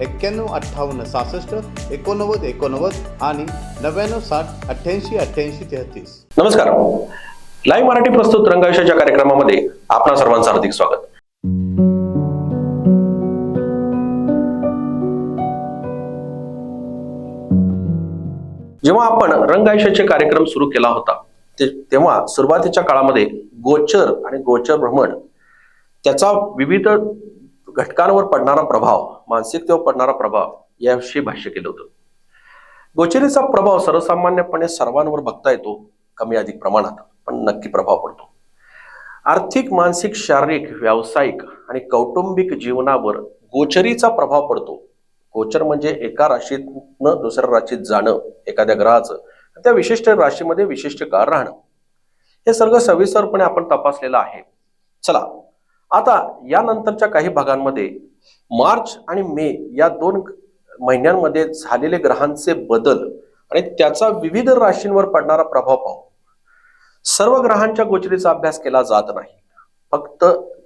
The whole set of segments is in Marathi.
एक्क्याण्णव अठ्ठावन्न सहासष्ट एकोणनव्वद एकोणनव्वद आणि नव्याण्णव साठ अठ्ठ्याऐंशी अठ्ठ्याऐंशी तेहतीस. नमस्कार. लाईव्ह मराठी प्रस्तुत रंगायुष्याच्या कार्यक्रमामध्ये आपणा सर्वांचं हार्दिक स्वागत. जेव्हा आपण रंगायुष्याचे कार्यक्रम सुरू केला होता ते तेव्हा सुरुवातीच्या काळामध्ये गोचर आणि गोचर भ्रमण त्याचा विविध घटकांवर पडणारा प्रभाव मानसिकतेवर पडणारा प्रभाव याविषयी भाष्य केलं होतं. गोचरीचा प्रभाव सर्वसामान्यपणे सर्वांवर बघता येतो कमी अधिक प्रमाणात पण नक्की प्रभाव पडतो. आर्थिक मानसिक शारीरिक व्यावसायिक आणि कौटुंबिक जीवनावर गोचरीचा प्रभाव पडतो. गोचर म्हणजे एका राशीतनं दुसऱ्या राशीत जाणं एखाद्या ग्रहाचं त्या विशिष्ट राशीमध्ये विशिष्ट काळ राहणं. हे सगळं सविस्तरपणे आपण तपासलेलं आहे. चला आता यानंतरच्या काही भागांमध्ये मार्च आणि मे या दोन महिन्यांमध्ये झालेले ग्रहांचे बदल आणि त्याचा विविध राशींवर पडणारा प्रभाव पाहू. सर्व ग्रहांच्या गोचरीचा अभ्यास केला जात नाही. फक्त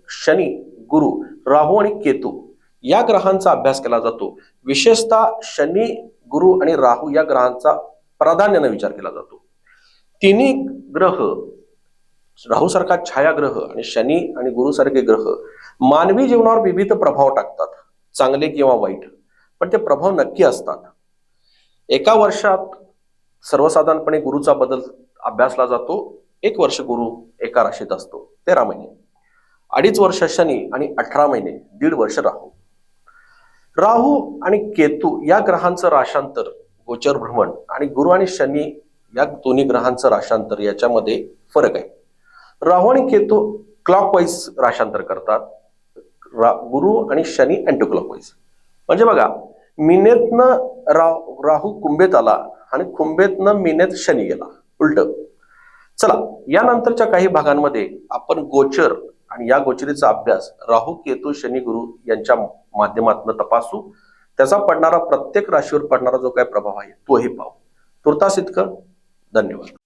शनी गुरु राहू आणि केतू या ग्रहांचा अभ्यास केला जातो. विशेषतः शनी गुरु आणि राहू या ग्रहांचा प्राधान्यानं विचार केला जातो. तिन्ही ग्रह राहूसारखा छायाग्रह आणि शनी आणि गुरुसारखे ग्रह मानवी जीवनावर विविध प्रभाव टाकतात चांगले किंवा वाईट. पण ते प्रभाव नक्की असतात. एका वर्षात सर्वसाधारणपणे गुरुचा बदल अभ्यासला जातो एक वर्ष गुरु एका राशीत असतो तेरा महिने. अडीच वर्ष शनी आणि अठरा महिने दीड वर्ष राहू. राहू आणि केतू या ग्रहांचं राशांतर गोचर भ्रमण आणि गुरु आणि शनी या दोन्ही ग्रहांचं राशांतर याच्यामध्ये फरक आहे. राहू आणि केतू क्लॉकवाईज राशांतर करतात. रा गुरु आणि शनी अँटी क्लॉकवाईज म्हणजे बघा मिनेतनं रा राहू कुंभेत आला आणि कुंभेतनं मिनेत शनी गेला. उलट. चला यानंतरच्या काही भागांमध्ये आपण गोचर आणि या गोचरीचा अभ्यास राहू केतू शनी गुरु यांच्या माध्यमातून तपासू. त्याचा पडणारा प्रत्येक राशीवर पडणारा जो काही प्रभाव आहे तोही पाहू. तुर्तास इतकं. धन्यवाद.